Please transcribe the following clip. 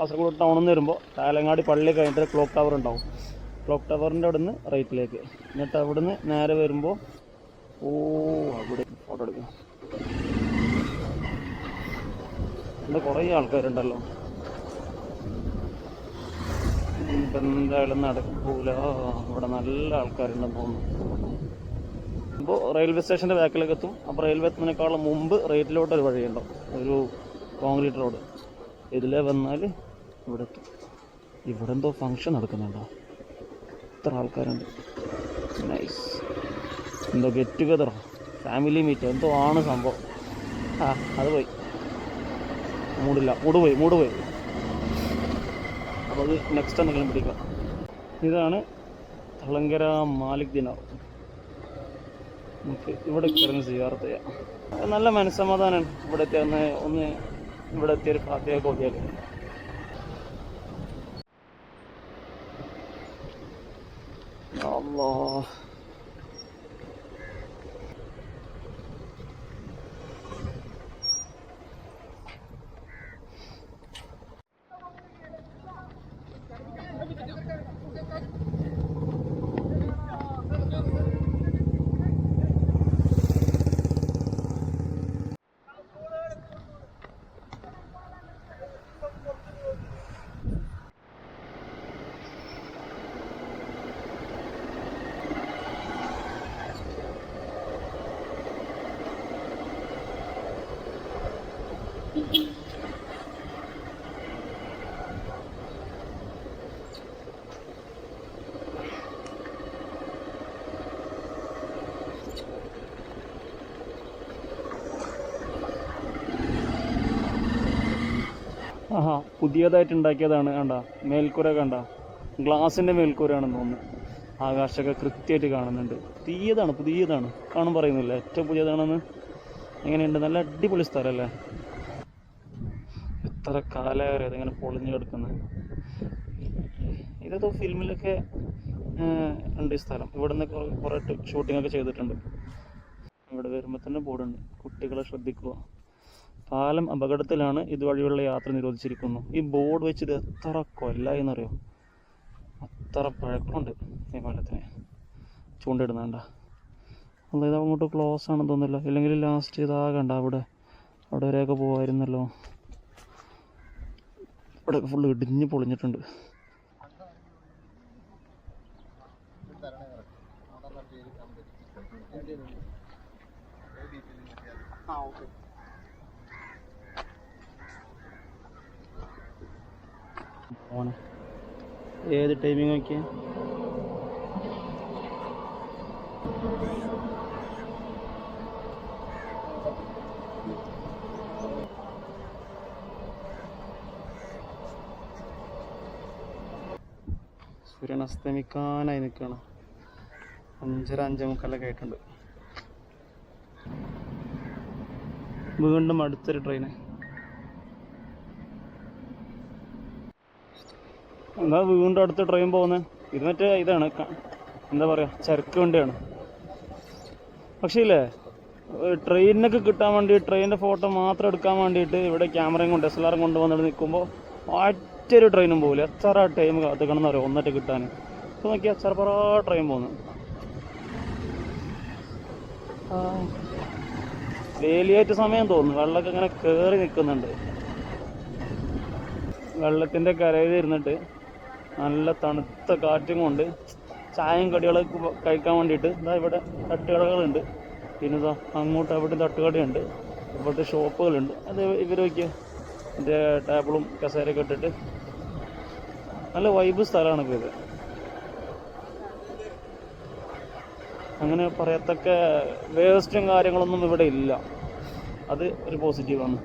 കാസർഗോഡ് ടൗണിൽ നിന്ന് വരുമ്പോൾ താലങ്ങാടി പള്ളി കഴിഞ്ഞിട്ട് ക്ലോക്ക് ടവർ ഉണ്ടാവും. ക്ലോക്ക് ടവറിന്റെ അവിടെ നിന്ന് റൈറ്റിലേക്ക് എന്നിട്ട് അവിടുന്ന് നേരെ വരുമ്പോൾ ഓ അവിടെ ഫോട്ടോ എടുക്കാം. ഇവിടെ കുറേ ആൾക്കാരുണ്ടല്ലോ. എന്തായാലും നടക്കൂല. അവിടെ നല്ല ആൾക്കാരുണ്ടെന്ന് തോന്നുന്നു. ഇപ്പോൾ റെയിൽവേ സ്റ്റേഷന്റെ ബാക്കിലേക്ക് എത്തും. അപ്പോൾ റെയിൽവേ എത്തുന്നതിനേക്കാളും മുമ്പ് റേറ്റിലോട്ട് ഒരു വഴിയുണ്ടാവും. ഒരു കോൺക്രീറ്റ് റോഡ് ഇതിലെ വന്നാൽ ഇവിടെ ഇവിടെ എന്തോ ഫങ്ഷൻ നടക്കുന്നുണ്ടോ? ഇത്ര ആൾക്കാരുണ്ട്. നൈസ് എന്തോ ഗെറ്റ് ടുഗതറോ ഫാമിലി മീറ്റ് എന്തോ ആണ് സംഭവം. ആ അത് പോയി. മൂടില്ല. മൂട് പോയി മൂട് പോയി. അപ്പോൾ അത് നെക്സ്റ്റ് എന്തെങ്കിലും പിടിക്കാം. ഇതാണ് തളങ്കര മാലിക് ദിനാർ നമുക്ക് ഇവിടെ കിടന്ന് സിയാർത്ത് നല്ല മനസ്സമാധാനമാണ് ഇവിടെ എത്തിയ ഒന്ന് ഇവിടെ എത്തിയൊരു ഫാത്തിയൊക്കെ ഓതിയാൽ 咯。ആഹാ പുതിയതായിട്ട് ഉണ്ടാക്കിയതാണ് കണ്ട മേൽക്കൂര കണ്ട. ഗ്ലാസിന്റെ മേൽക്കൂരയാണെന്ന് തോന്നുന്നു. ആകാശമൊക്കെ കൃത്യമായിട്ട് കാണുന്നുണ്ട്. പുതിയതാണ് പുതിയതാണ്. കാണും പറയുന്നില്ല ഏറ്റവും പുതിയതാണെന്ന്. എങ്ങനെയുണ്ട്? നല്ല അടിപൊളി സ്ഥലമല്ലേ? എത്ര കാലമായി ഇതിങ്ങനെ പൊളിഞ്ഞു കിടക്കുന്നത്? ഇതേതോ ഫിലിമിലൊക്കെ ഉണ്ട് ഈ സ്ഥലം. ഇവിടെ നിന്ന് കുറേ ഷൂട്ടിംഗ് ഒക്കെ ചെയ്തിട്ടുണ്ട്. ഇവിടെ വരുമ്പോൾ തന്നെ ബോർഡുണ്ട്. കുട്ടികളെ ശ്രദ്ധിക്കുക. പാലം അപകടത്തിലാണ് ഇതുവഴിയുള്ള യാത്ര നിരോധിച്ചിരിക്കുന്നു ഈ ബോർഡ് വെച്ചിട്ട് എത്ര കൊല്ലായി എന്നറിയോ അത്ര പഴക്കമുണ്ട് ഈ പാലത്തിന്. ചൂണ്ടിടുന്നണ്ട. ഇത് അങ്ങോട്ട് ക്ലോസ് ആണെന്ന് തോന്നില്ല ഇല്ലെങ്കിൽ ലാസ്റ്റ് ഇതാകണ്ട. അവിടെ അവിടെ വരെയൊക്കെ പോവായിരുന്നല്ലോ. ഇവിടെ ഫുള്ള് ഇടിഞ്ഞ് പൊളിഞ്ഞിട്ടുണ്ട് ഏത് ടൈമിംഗ് നോക്കിയാ സൂര്യൻ അസ്തമിക്കാനായി നിൽക്കുകയാണ് അഞ്ചര അഞ്ചേ മുക്കാലൊക്കെ ആയിട്ടുണ്ട്. വീണ്ടും അടുത്തൊരു ട്രെയിന് എന്താ വീണ്ടും അടുത്ത ട്രെയിൻ പോകുന്നത് ഇത് മറ്റേ ഇതാണ്. എന്താ പറയുക ചരക്ക് വണ്ടിയാണ്. പക്ഷേ ഇല്ലേ ട്രെയിനൊക്കെ കിട്ടാൻ വേണ്ടി ട്രെയിനിന്റെ ഫോട്ടോ മാത്രം എടുക്കാൻ വേണ്ടിയിട്ട് ഇവിടെ ക്യാമറയും കൊണ്ട് എസ് എൽ ആറും കൊണ്ട് വന്നിട്ട് നിൽക്കുമ്പോൾ ഒറ്റൊരു ട്രെയിനും പോകില്ല എത്ര ടൈം കാത്തുക്കണം എന്നറിയോ? ഒന്നിട്ട് കിട്ടാൻ ഇപ്പം നോക്കിയാൽ ചെറുപ്പറ ട്രെയിൻ പോകുന്നു വേലിയേറ്റ സമയം തോന്നുന്നു. വെള്ളമൊക്കെ ഇങ്ങനെ കയറി നിൽക്കുന്നുണ്ട് വെള്ളത്തിന്റെ കരയിൽ ഇരുന്നിട്ട് നല്ല തണുത്ത കാറ്റും കൊണ്ട് ചായയും കടികളൊക്കെ കഴിക്കാൻ വേണ്ടിയിട്ട് ഇതാ ഇവിടെ തട്ടുകടകളുണ്ട്. പിന്നെ ഇതാ അങ്ങോട്ട് അവിടെ തട്ടുകടയുണ്ട്. ഇവിടുത്തെ ഷോപ്പുകളുണ്ട്. അത് ഇവർ വയ്ക്കുക മറ്റേ ടേബിളും കസേരയൊക്കെ ഇട്ടിട്ട് നല്ല വൈബ് സ്ഥലമാണ് ഇപ്പോൾ ഇത്. അങ്ങനെ പറയത്തക്ക വേസ്റ്റും കാര്യങ്ങളൊന്നും ഇവിടെ ഇല്ല. അത് ഒരു പോസിറ്റീവാണ്